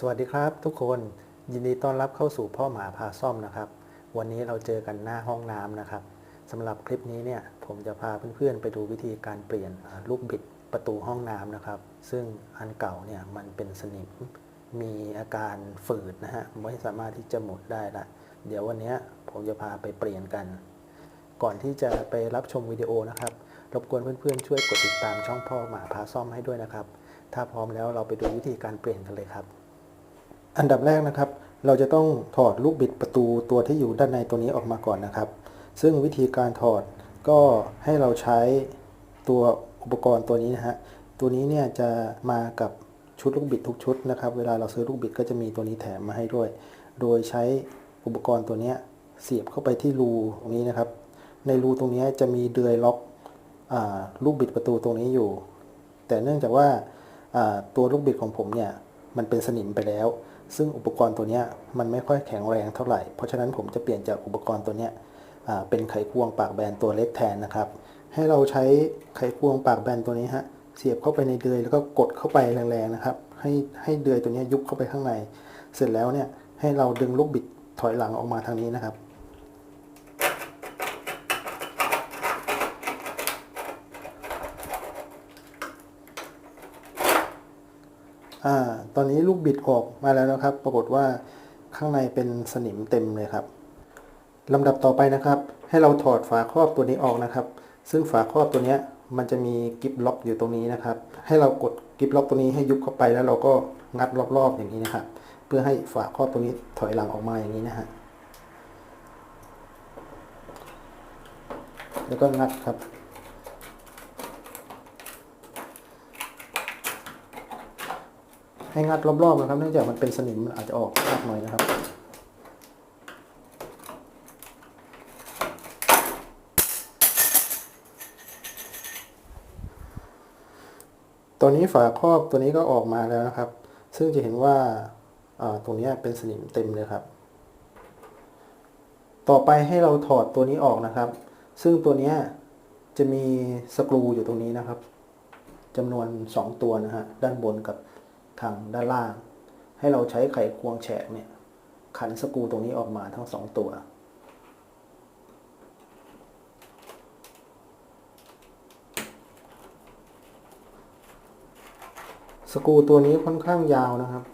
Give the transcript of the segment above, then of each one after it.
สวัสดีครับทุกคนยินดีต้อนรับเข้าสู่พ่อหมาพาซ่อมนะครับ วันนี้เราเจอกันหน้าห้องน้ำนะครับสำหรับคลิปนี้เนี่ยผมจะพาเพื่อนๆ ไปดูวิธีการเปลี่ยนลูกบิดประตูห้องน้ำนะครับ ซึ่งอันเก่าเนี่ยมันเป็นสนิมมีอาการฝืดนะฮะไม่สามารถที่จะหมุดได้ละเดี๋ยววันนี้ผมจะพาไปเปลี่ยนกัน ก่อนที่จะไปรับชมวิดีโอนะครับรบกวนเพื่อนๆช่วยกดติดตามช่องพ่อหมาพาซ่อมให้ด้วยนะครับ ถ้าพร้อมแล้วเราไปดูวิธีการเปลี่ยนกันเลยครับ อันดับแรกนะครับ เราจะต้องถอดลูกบิดประตูตัวที่อยู่ด้านในตัวนี้ออกมาก่อนนะครับ ซึ่งวิธีการถอดก็ให้เราใช้ตัวอุปกรณ์ตัวนี้นะฮะ ตัวนี้เนี่ยจะมากับชุดลูกบิดทุกชุดนะครับ เวลาเราซื้อลูกบิดก็จะมีตัวนี้แถมมาให้ด้วย โดยใช้อุปกรณ์ตัวนี้เสียบเข้าไปที่รูตรงนี้นะครับ ในรูตรงนี้จะมีเดือยล็อกอลูกบิดประตูตรงนี้อยู่ แต่เนื่องจากว่าตัวลูกบิดของผมเนี่ยมันเป็นสนิมไปแล้ว ซึ่งอุปกรณ์ตัวนี้มันไม่ค่อยแข็งแรงเท่าไหร่ เพราะฉะนั้นผมจะเปลี่ยนจากอุปกรณ์ตัวนี้เป็นไขควงปากแบนตัวเล็กแทนนะครับ ให้เราใช้ไขควงปากแบนตัวนี้ฮะเสียบเข้าไปในเดือยแล้วก็กดเข้าไปแรงๆนะครับให้ให้เดือยตัวนี้ยุบเข้าไปข้างใน เสร็จแล้วเนี่ยให้เราดึงลูกบิดถอยหลังออกมาทางนี้นะครับ อ่า ตอนนี้ลูกบิดออกมาแล้วนะครับ ปรากฏว่าข้างในเป็นสนิมเต็มเลยครับลำดับต่อไปนะครับ ให้เราถอดฝาครอบตัวนี้ออกนะครับ ซึ่งฝาครอบตัวนี้มันจะมีกิฟล็อกอยู่ตรงนี้นะครับ ให้เรากดกิฟล็อกตัวนี้ให้ยุบเข้าไปแล้วเราก็งัดรอบๆอย่างนี้นะครับ เพื่อให้ฝาครอบตัวนี้ถอยหลังออกมาอย่างนี้นะฮะแล้วก็งัดครับ ให้งัดรอบๆนะครับ เนื่องจากมันเป็นสนิมอาจจะออกมากหน่อยนะครับตัวนี้ฝาครอบตัวนี้ก็ออกมาแล้วนะครับ ซึ่งจะเห็นว่าตรงนี้เป็นสนิมเต็มเลยครับ ต่อไปให้เราถอดตัวนี้ออกนะครับ ซึ่งตัวนี้จะมีสกรูอยู่ตรงนี้นะครับจำนวน 2 ตัวนะฮะด้านบนกับ ทางด้านล่าง ให้เราใช้ไขควงแฉกเนี่ย ขันสกรูตรงนี้ออกมาทั้ง2ตัว สกรูตัวนี้ค่อนข้างยาวนะครับ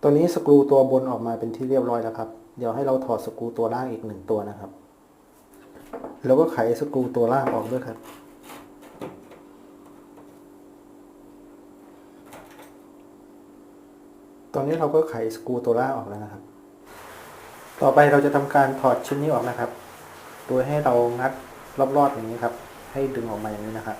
ตัวนี้สกรูตัวบนออกมาเป็นที่เรียบร้อยแล้วครับ เดี๋ยวให้เราถอดสกรูตัวล่างอีกหนึ่งตัวนะครับ แล้วก็ไขสกรูตัวล่างออกด้วยครับ ตอนนี้เราก็ไขสกูตัวล่างออกแล้วนะครับ ต่อไปเราจะทำการถอดชิ้นนี้ออกนะครับ โดยให้เรางัดรอบๆอย่างนี้ครับ ให้ดึงออกมาอย่างนี้นะครับ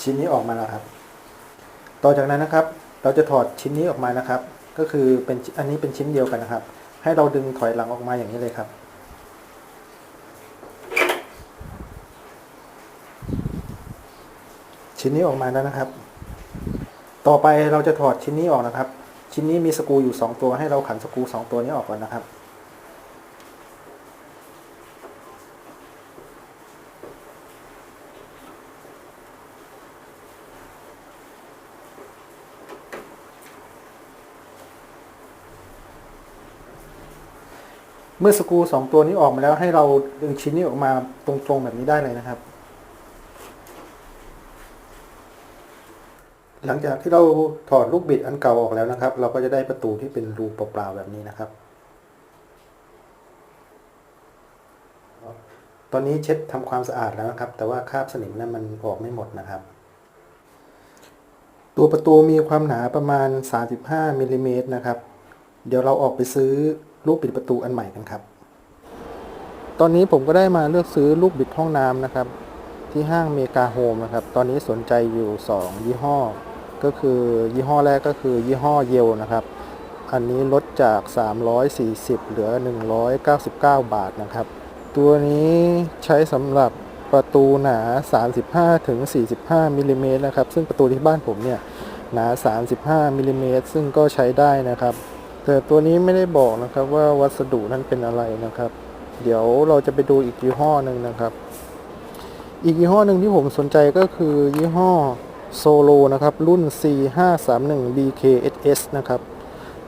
ชิ้นนี้ออกมาแล้วครับ ต่อจากนั้นนะครับ เราจะถอดชิ้นนี้ออกมานะครับ ก็คือเป็นอันนี้เป็นชิ้นเดียวกันนะครับ ให้เราดึงถอยหลังออกมาอย่างนี้เลยครับ ชิ้นนี้ออกมาแล้วนะครับ ต่อไปเราจะถอดชิ้นนี้ออกนะครับ ชิ้นนี้มีสกูอยู่ 2 ตัวให้เราขันสกู2 ตัวนี้ออกก่อนนะครับเมื่อสกูสองตัวนี้ออกมาแล้วให้เราดึงชิ้นนี้ออกมาตรงๆแบบนี้ได้เลยนะครับ หลังจากที่เราถอดลูกบิดอันเก่าออกแล้วนะครับ เราก็จะได้ประตูที่เป็นรูเปล่าๆแบบนี้นะครับ ตอนนี้เช็ดทำความสะอาดแล้วนะครับ แต่ว่าคราบสนิมนั้นมันออกไม่หมดนะครับ ตัวประตูมีความหนาประมาณ 35มิลลิเมตรนะครับ เดี๋ยวเราออกไปซื้อลูกบิดประตูอันใหม่กันครับ ตอนนี้ผมก็ได้มาเลือกซื้อลูกบิดห้องน้ำนะครับที่ห้างเมกาโฮมนะครับ ตอนนี้สนใจอยู่ 2 ยี่ห้อ ก็คือยี่ห้อแรกก็คือยี่ห้อเยลนะครับ อันนี้ลดจาก 340 เหลือ 199 บาทนะครับ ตัวนี้ใช้สำหรับประตูหนา 35ถึง45มิลลิเมตรนะครับ ซึ่งประตูที่บ้านผมเนี่ยหนา 35มิลลิเมตรซึ่งก็ใช้ได้นะครับ แต่ตัวนี้ไม่ได้บอกนะครับว่าวัสดุนั้นเป็นอะไรนะครับ เดี๋ยวเราจะไปดูอีกยี่ห้อหนึ่งนะครับ อีกยี่ห้อหนึ่งที่ผมสนใจก็คือยี่ห้อ โซโลนะครับ รุ่น C531BKSS นะครับ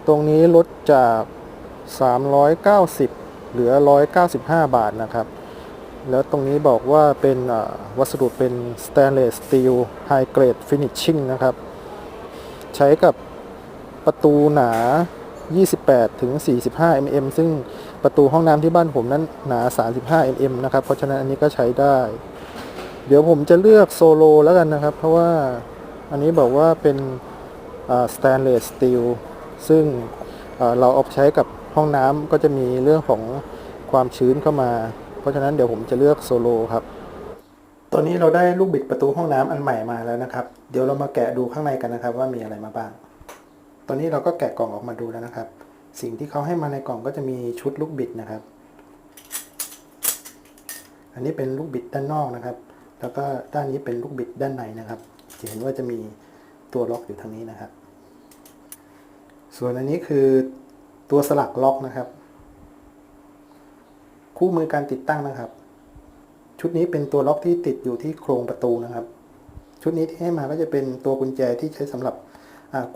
ตรงนี้ลดจาก 390 เหลือ 195 บาทนะครับ แล้วตรงนี้บอกว่าเป็นวัสดุเป็น stainless steel high grade finishing นะครับ ใช้กับประตูหนา 28 ถึง 45 mm ซึ่งประตูห้องน้ำที่บ้านผมนั้นหนา 35 mm นะครับ เพราะฉะนั้นอันนี้ก็ใช้ได้ เดี๋ยวผมจะเลือกโซโลแล้วกันนะครับ เพราะว่าอันนี้บอกว่าเป็นอ่า stainless steel ซึ่งเราเอาไปใช้กับห้องน้ำก็จะมีเรื่องของความชื้นเข้ามา เพราะฉะนั้นเดี๋ยวผมจะเลือกโซโลครับ ตอนนี้เราได้ลูกบิดประตูห้องน้ำอันใหม่มาแล้วนะครับ เดี๋ยวเรามาแกะดูข้างในกันนะครับ ว่ามีอะไรมาบ้าง ตอนนี้เราก็แกะกล่องออกมาดูแล้วนะครับ สิ่งที่เขาให้มาในกล่องก็จะมีชุดลูกบิดนะครับ อันนี้เป็นลูกบิดด้านนอกนะครับ แล้วก็ด้านนี้เป็นลูกบิดด้านในนะครับจะเห็นว่าจะมีตัวล็อกอยู่ทางนี้นะครับ ส่วนอันนี้คือตัวสลักล็อกนะครับ คู่มือการติดตั้งนะครับ ชุดนี้เป็นตัวล็อกที่ติดอยู่ที่โครงประตูนะครับ ชุดนี้ที่ให้มาก็จะเป็นตัวกุญแจที่ใช้สำหรับ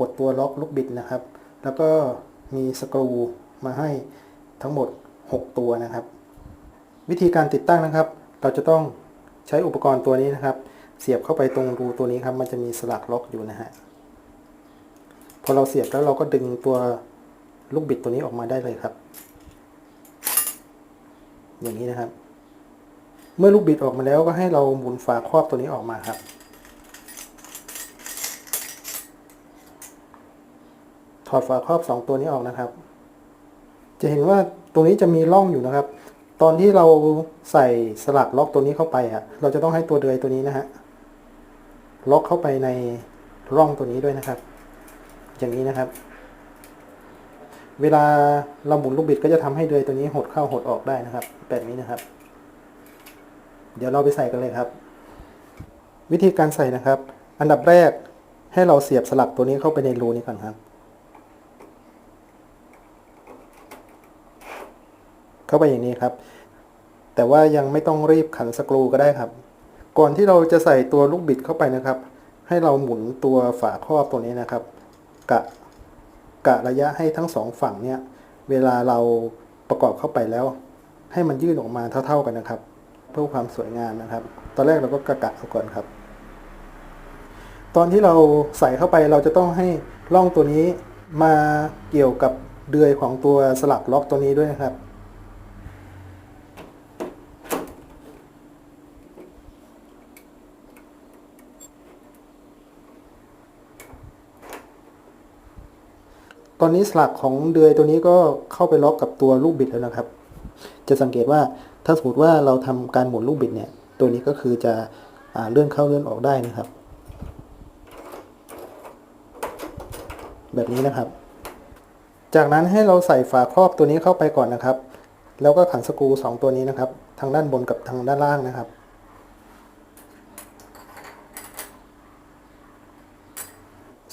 กดตัวล็อกลูกบิดนะครับ แล้วก็มีสกรูมาให้ทั้งหมด 6 ตัวนะครับ วิธีการติดตั้งนะครับ เราจะต้อง ใช้อุปกรณ์ตัวนี้นะครับ เสียบเข้าไปตรงรูตัวนี้ครับ มันจะมีสลักล็อกอยู่นะฮะพอเราเสียบแล้วเราก็ดึงตัวลูกบิดตัวนี้ออกมาได้เลยครับ อย่างนี้นะครับ เมื่อลูกบิดออกมาแล้วก็ให้เราหมุนฝาครอบตัวนี้ออกมาครับ ถอดฝาครอบ 2 ตัวนี้ออกนะครับ จะเห็นว่าตรงนี้จะมีร่องอยู่นะครับ ตอนที่เราใส่สลักล็อกตัวนี้เข้าไปอะเราจะต้องให้ตัวเดือยตัวนี้นะฮะ ล็อกเข้าไปในร่องตัวนี้ด้วยนะครับ อย่างนี้นะครับ เวลาเราหมุนลูกบิดก็จะทำให้เดือยตัวนี้หดเข้าหดออกได้นะครับแบบนี้นะครับ เดี๋ยวเราไปใส่กันเลยครับ วิธีการใส่นะครับ อันดับแรกให้เราเสียบสลักตัวนี้เข้าไปในรูนี้ก่อนครับ เข้าไปอย่างนี้ครับ แต่ว่ายังไม่ต้องรีบขันสกรูก็ได้ครับ ก่อนที่เราจะใส่ตัวลูกบิดเข้าไปนะครับ ให้เราหมุนตัวฝาครอบตัวนี้นะครับ กะกะระยะให้ทั้งสองฝั่งเนี่ย เวลาเราประกอบเข้าไปแล้ว ให้มันยื่นออกมาเท่า ๆกันนะครับ เพื่อความสวยงามนะครับ ตอนแรกเราก็กะกะเอาก่อนครับตอนที่เราใส่เข้าไปเราจะต้องให้ร่องตัวนี้มาเกี่ยวกับเดือยของตัวสลักล็อกตัวนี้ด้วยนะครับ อนนี้สลักของเดือยตัวนี้ก็เข้าไปล็อกกับตัวลูกบิดแล้วนะครับ จะสังเกตว่าถ้าสมมติว่าเราทำการหมุนลูกบิดเนี่ย ตัวนี้ก็คือจะอเลื่อนเข้าเลื่อนออกได้นะครับ แบบนี้นะครับ จากนั้นให้เราใส่ฝาครอบตัวนี้เข้าไปก่อนนะครับ แล้วก็ขันสกรูสองตัวนี้นะครับ ทางด้านบนกับทางด้านล่างนะครับ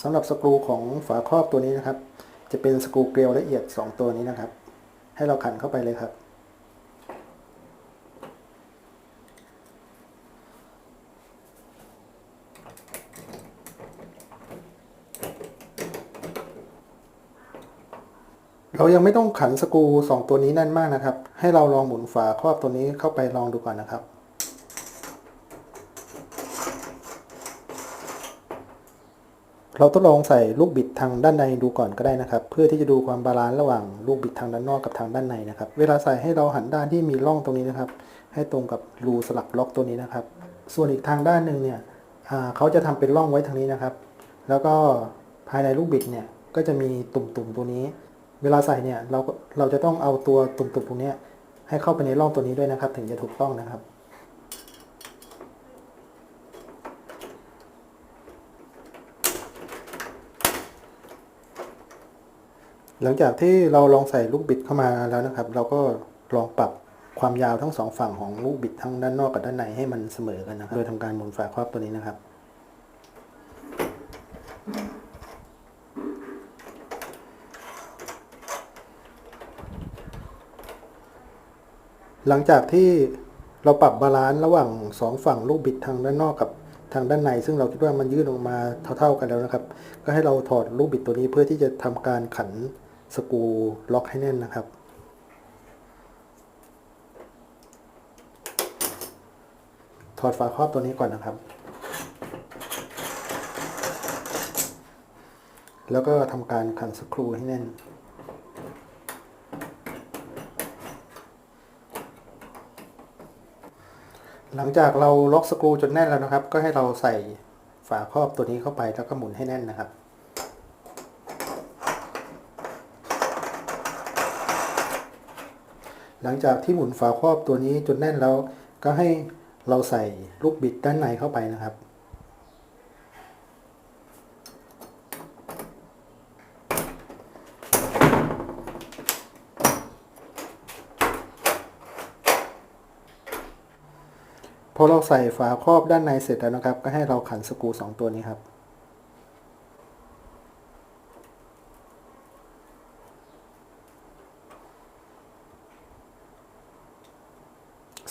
สำหรับสกรูของฝาครอบตัวนี้นะครับ จะเป็นสกูเกลียวละเอียด 2 ตัวนี้นะครับ ให้เราขันเข้าไปเลยครับเรายังไม่ต้องขันสกูสองตัวนี้แน่นมากนะครับ ให้เราลองหมุนฝาครอบตัวนี้เข้าไปลองดูก่อนนะครับ เราทดลองใส่ลูกบิดทางด้านในดูก่อนก็ได้นะครับ เพื่อที่จะดูความบาลานซ์ระหว่างลูกบิดทางด้านนอกกับทางด้านในนะครับ เวลาใส่ให้เราหันด้านที่มีร่องตรงนี้นะครับ ให้ตรงกับรูสลักล็อกตัวนี้นะครับ ส่วนอีกทางด้านหนึ่งเนี่ยเขาจะทำเป็นร่องไว้ทางนี้นะครับ แล้วก็ภายในลูกบิดเนี่ยก็จะมีตุ่มๆตัวนี้ เวลาใส่เนี่ยเราก็เราจะต้องเอาตัวตุ่มๆตรงนี้ให้เข้าไปในร่องตัวนี้ด้วยนะครับ ถึงจะถูกต้องนะครับ หลังจากที่เราลองใส่ลูกบิดเข้ามาแล้วนะครับ เราก็ลองปรับความยาวทั้งสองฝั่งของลูกบิดทั้งด้านนอกกับด้านในให้มันเสมอกันนะครับ โดยทำการหมุนฝาครอบตัวนี้นะครับ หลังจากที่เราปรับบาลานซ์ระหว่างสองฝั่งลูกบิดทางด้านนอกกับทางด้านใน ซึ่งเราคิดว่ามันยื่นออกมาเท่า ๆกันแล้วนะครับ ก็ให้เราถอดลูกบิดตัวนี้เพื่อที่จะทำการขัน สกรูล็อกให้แน่นนะครับ ถอดฝาครอบตัวนี้ก่อนนะครับ แล้วก็ทำการขันสกรูให้แน่นหลังจากเราล็อกสกรูจนแน่นแล้วนะครับ ก็ให้เราใส่ฝาครอบตัวนี้เข้าไปแล้วก็หมุนให้แน่นนะครับ หลังจากที่หมุนฝาครอบตัวนี้จนแน่นแล้วก็ให้เราใส่ลูกบิดด้านในเข้าไปนะครับ พอเราใส่ฝาครอบด้านในเสร็จแล้วนะครับ ก็ให้เราขันสกรูสองตัวนี้ครับ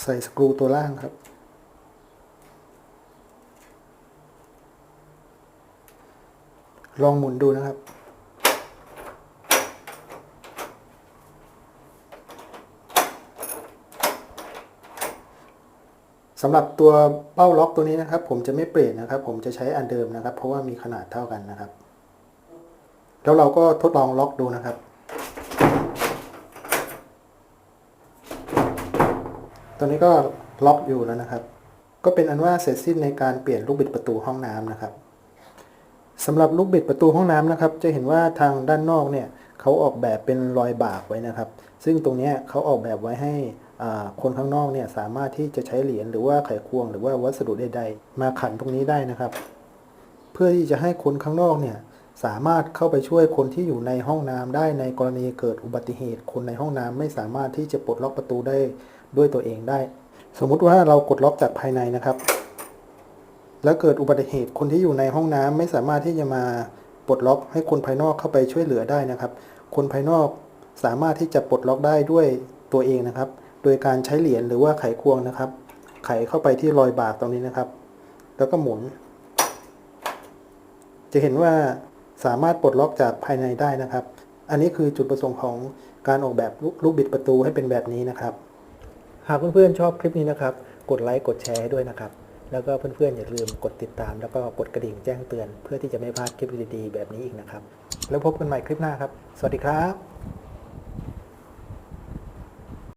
ใส่สกรูตัวล่างครับ ลองหมุนดูนะครับ สำหรับตัวเป้าล็อกตัวนี้นะครับ ผมจะไม่เปลี่ยนนะครับ ผมจะใช้อันเดิมนะครับ เพราะว่ามีขนาดเท่ากันนะครับ แล้วเราก็ทดลองล็อกดูนะครับ ตัวนี้ก็ล็อกอยู่แล้วนะครับ ก็เป็นอันว่าเสร็จสิ้นในการเปลี่ยนลูกบิดประตูห้องน้ำนะครับสำหรับลูกบิดประตูห้องน้ำนะครับ จะเห็นว่าทางด้านนอกเนี่ยเขาออกแบบเป็นรอยบากไว้นะครับ ซึ่งตรงนี้เขาออกแบบไว้ให้คนข้างนอกเนี่ยสามารถที่จะใช้เหรียญหรือว่าไขควง หรือว่าวัสดุใดๆมาขันตรงนี้ได้นะครับ เพื่อที่จะให้คนข้างนอกเนี่ยสามารถเข้าไปช่วยคนที่อยู่ในห้องน้ำได้ในกรณีเกิดอุบัติเหตุ คนในห้องน้ำไม่สามารถที่จะปลดล็อกประตูได้ ด้วยตัวเองได้ สมมุติว่าเรากดล็อกจากภายในนะครับ แล้วเกิดอุบัติเหตุคนที่อยู่ในห้องน้ำไม่สามารถที่จะมาปลดล็อกให้คนภายนอกเข้าไปช่วยเหลือได้นะครับ คนภายนอกสามารถที่จะปลดล็อกได้ด้วยตัวเองนะครับ โดยการใช้เหรียญหรือว่าไขควงนะครับ ไขเข้าไปที่รอยบากตรงนี้นะครับ แล้วก็หมุน จะเห็นว่าสามารถปลดล็อกจากภายในได้นะครับ อันนี้คือจุดประสงค์ของการออกแบบลูกบิดประตูให้เป็นแบบนี้นะครับ หากเพื่อนๆชอบคลิปนี้นะครับ กดไลค์กดแชร์ให้ด้วยนะครับ แล้วก็เพื่อนๆอย่าลืมกดติดตาม แล้วก็กดกระดิ่งแจ้งเตือน เพื่อที่จะไม่พลาดคลิปดีๆแบบนี้อีกนะครับ แล้วพบกันใหม่คลิปหน้าครับ สวัสดีครับ